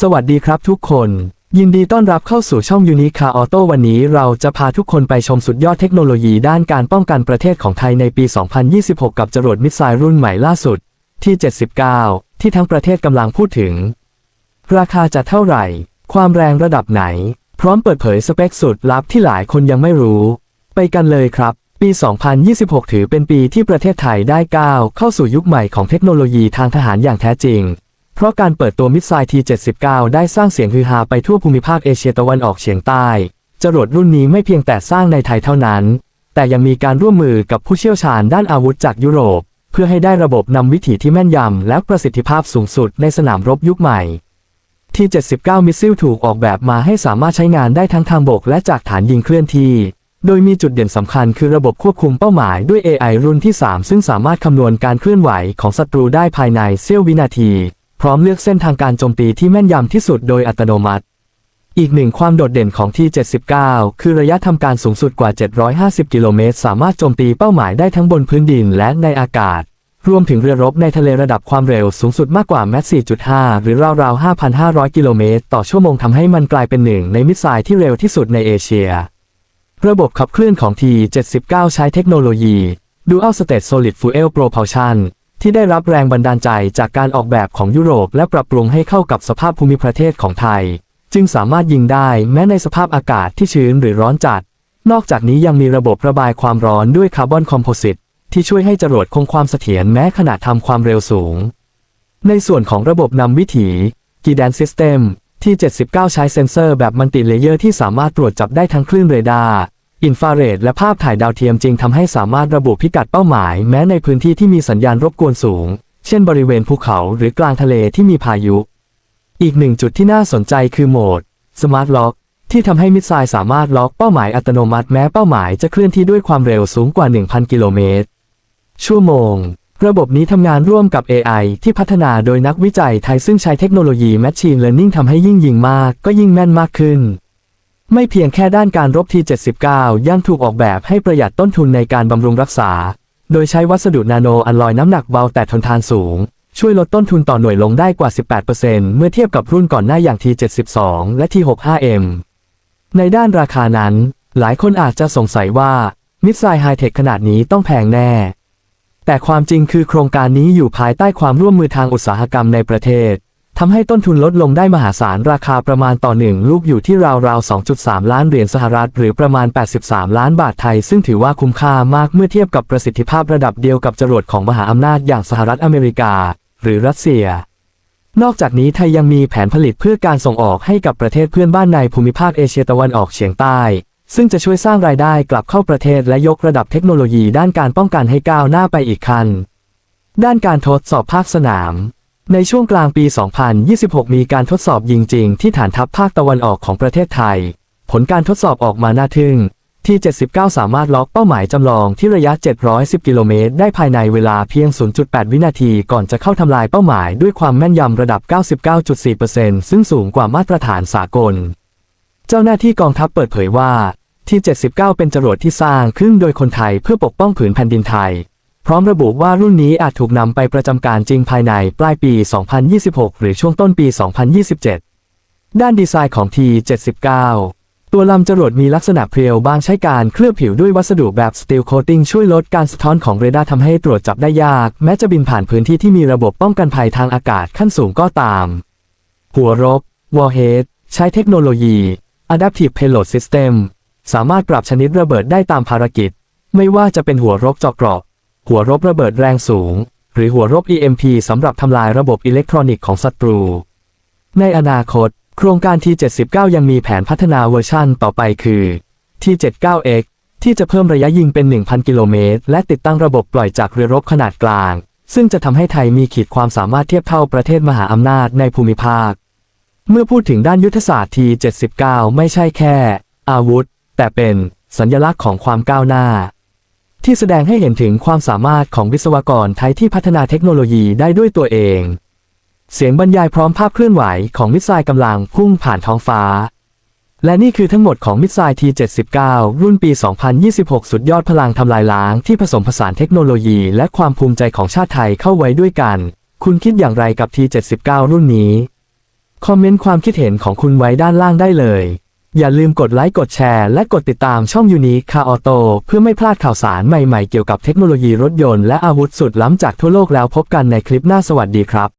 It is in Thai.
สวัสดีครับทุกคน ยินดีต้อนรับเข้าสู่ช่องยูนิคาออโต้วันนี้เราจะพาทุกคนไปชมสุดยอดเทคโนโลยีด้านการป้องกันประเทศของไทยในปี 2026 กับจรวดมิสไซล์รุ่นใหม่ล่าสุด ที่ 79 ที่ทั้งประเทศกำลังพูดถึง ราคาจะเท่าไหร่ ความแรงระดับไหน พร้อมเปิดเผยสเปคสุดลับที่หลายคนยังไม่รู้ ไปกันเลยครับ ปี 2026 ถือเป็นปีที่ประเทศไทยได้ก้าวเข้าสู่ยุคใหม่ของเทคโนโลยีทางทหารอย่างแท้จริง เพราะการเปิดตัวมิสไซล์ T79 ได้สร้างเสียงฮือฮาไปทั่วภูมิภาคเอเชียตะวันออกเฉียงใต้ จรวดรุ่นนี้ไม่เพียงแต่สร้างในไทยเท่านั้น แต่ยังมีการร่วมมือกับผู้เชี่ยวชาญด้านอาวุธจากยุโรป เพื่อให้ได้ระบบนำวิถีที่แม่นยำและประสิทธิภาพสูงสุดในสนามรบยุคใหม่ T79 มิสซิลถูกออกแบบมาให้สามารถใช้งานได้ทั้งทางบกและจากฐานยิงเคลื่อนที่ โดยมีจุดเด่นสำคัญคือระบบควบคุมเป้าหมายด้วย AI รุ่นที่ 3 ซึ่งสามารถคำนวณการเคลื่อนไหวของศัตรูได้ภายในเสี้ยววินาที พร้อมเลือกเส้นทางการโจมตีที่แม่นยำที่สุดโดยอัตโนมัติ อีกหนึ่งความโดดเด่นของ T79 คือระยะทำการสูงสุดกว่า 750 กิโลเมตร สามารถโจมตีเป้าหมายได้ทั้งบนพื้นดินและในอากาศ รวมถึงเรือรบในทะเลระดับความเร็วสูงสุดมากกว่าแมส4.5 หรือราวๆ 5,500 กิโลเมตร ต่อชั่วโมงทำให้มันกลายเป็นหนึ่งในมิสไซล์ที่เร็วที่สุดในเอเชีย ระบบขับเคลื่อนของ T79 ใช้เทคโนโลยี Dual State Solid Fuel Propulsion ที่ได้รับแรงบันดาลใจจากการออกแบบของยุโรปและปรับปรุงให้เข้ากับสภาพภูมิประเทศของไทย จึงสามารถยิงได้แม้ในสภาพอากาศที่ชื้นหรือร้อนจัด นอกจากนี้ยังมีระบบระบายความร้อนด้วยคาร์บอนคอมโพสิตที่ช่วยให้จรวดคงความเสถียรแม้ขณะทำความเร็วสูง ในส่วนของระบบนำวิถี g ีแดน System ที่ 79 ใช้เซ็นเซอร์แบบมัลติเลเยอร์ที่สามารถตรวจจับได้ทั้งคลื่นเรดาร์ อินฟราเรดและภาพถ่ายดาวเทียมจริงทำให้สามารถระบุพิกัดเป้าหมาย แม้ในพื้นที่ที่มีสัญญาณรบกวนสูง เช่นบริเวณภูเขาหรือกลางทะเลที่มีพายุ อีกหนึ่งจุดที่น่าสนใจคือโหมด Smart Lock ที่ทำให้มิสไซล์สามารถล็อกเป้าหมายอัตโนมัติแม้เป้าหมายจะเคลื่อนที่ด้วยความเร็วสูงกว่า 1,000 กิโลเมตร ชั่วโมง ระบบนี้ทำงานร่วมกับ AI ที่พัฒนาโดยนักวิจัยไทยซึ่งใช้เทคโนโลยี Machine Learning ทำให้ยิ่งยิงมากก็ยิ่งแม่นมากขึ้น ไม่เพียงแค่ด้านการรบที 79 ยังถูกออกแบบให้ประหยัดต้นทุนในการบำรุงรักษา โดยใช้วัสดุนาโนอัลลอยน้ำหนักเบาแต่ทนทานสูง ช่วยลดต้นทุนต่อหน่วยลงได้กว่า 18%เมื่อเทียบกับรุ่นก่อนหน้าอย่าง T72 และ T65M ในด้านราคานั้น หลายคนอาจจะสงสัยว่ามิสไซล์ไฮเทคขนาดนี้ต้องแพงแน่ แต่ความจริงคือโครงการนี้อยู่ภายใต้ความร่วมมือทางอุตสาหกรรมในประเทศ ทำให้ต้นทุนลดลงได้มหาศาลราคาประมาณต่อหนึ่งลูกอยู่ที่ราวๆ 2.3 ล้านเหรียญสหรัฐ หรือประมาณ 83 ล้านบาทไทย ซึ่งถือว่าคุ้มค่ามากเมื่อเทียบกับประสิทธิภาพระดับเดียวกับจรวดของมหาอำนาจอย่างสหรัฐอเมริกา หรือรัสเซีย นอกจากนี้ไทยยังมีแผนผลิตเพื่อการส่งออกให้กับประเทศเพื่อนบ้านในภูมิภาคเอเชียตะวันออกเฉียงใต้ ซึ่งจะช่วยสร้างรายได้กลับเข้าประเทศและยกระดับเทคโนโลยีด้านการป้องกันให้ก้าวหน้าไปอีกขั้นด้านการทดสอบภาคสนาม ในช่วงกลางปี 2026 มีการทดสอบยิงจริงที่ฐานทัพภาคตะวันออกของประเทศไทย ผลการทดสอบออกมาน่าทึ่ง ที่ 79 สามารถล็อกเป้าหมายจำลองที่ระยะ 710 กิโลเมตร ได้ภายในเวลาเพียง 0.8 วินาทีก่อนจะเข้าทำลายเป้าหมายด้วยความแม่นยำระดับ 99.4%ซึ่งสูงกว่ามาตรฐานสากล เจ้าหน้าที่กองทัพเปิดเผยว่าที่ 79 เป็นจรวดที่สร้างขึ้นโดยคนไทยเพื่อปกป้องผืนแผ่นดินไทย พร้อมระบุว่ารุ่นนี้อาจถูกนำไปประจำการจริงภายในปลายปี 2026 หรือช่วงต้นปี 2027 ด้านดีไซน์ของ T79 ตัวลำจรวดมีลักษณะเพรียวบางใช้การเคลือบผิวด้วยวัสดุแบบสตีลโคตติ้งช่วยลดการสะท้อนของเรดาร์ทำให้ตรวจจับได้ยาก แม้จะบินผ่านพื้นที่ที่มีระบบป้องกันภัยทางอากาศขั้นสูงก็ตาม หัวรบ Warhead ใช้เทคโนโลยี Adaptive Payload System สามารถปรับชนิดระเบิดได้ตามภารกิจ ไม่ว่าจะเป็นหัวรบเจาะเกราะ หัวรบระเบิดแรงสูง หรือหัวรบ EMP สำหรับทำลายระบบอิเล็กทรอนิกส์ของศัตรู ในอนาคต โครงการ T79 ยังมีแผนพัฒนาเวอร์ชั่นต่อไปคือ T79X ที่จะเพิ่มระยะยิงเป็น 1,000 กิโลเมตร และติดตั้งระบบปล่อยจากเรือรบขนาดกลาง ซึ่งจะทำให้ไทยมีขีดความสามารถเทียบเท่าประเทศมหาอำนาจในภูมิภาค เมื่อพูดถึงด้านยุทธศาสตร์ T79 ไม่ใช่แค่ อาวุธ แต่เป็นสัญลักษณ์ของความก้าวหน้า ที่แสดงให้เห็นถึงความสามารถของวิศวกรไทยที่พัฒนาเทคโนโลยีได้ด้วยตัวเอง เสียงบรรยายพร้อมภาพเคลื่อนไหวของมิสไซล์กำลังพุ่งผ่านท้องฟ้า และนี่คือทั้งหมดของมิสไซล์ T79 รุ่นปี 2026 สุดยอดพลังทำลายล้างที่ผสมผสานเทคโนโลยีและความภูมิใจของชาติไทยเข้าไว้ด้วยกัน คุณคิดอย่างไรกับ T79 รุ่นนี้ คอมเมนต์ความคิดเห็นของคุณไว้ด้านล่างได้เลย อย่าลืมกดไลค์กดแชร์และกดติดตามช่องยูนิคาออโตเพื่อไม่พลาดข่าวสารใหม่ๆเกี่ยวกับเทคโนโลยีรถยนต์และอาวุธสุดล้ำจากทั่วโลกแล้วพบกันในคลิปหน้าสวัสดีครับ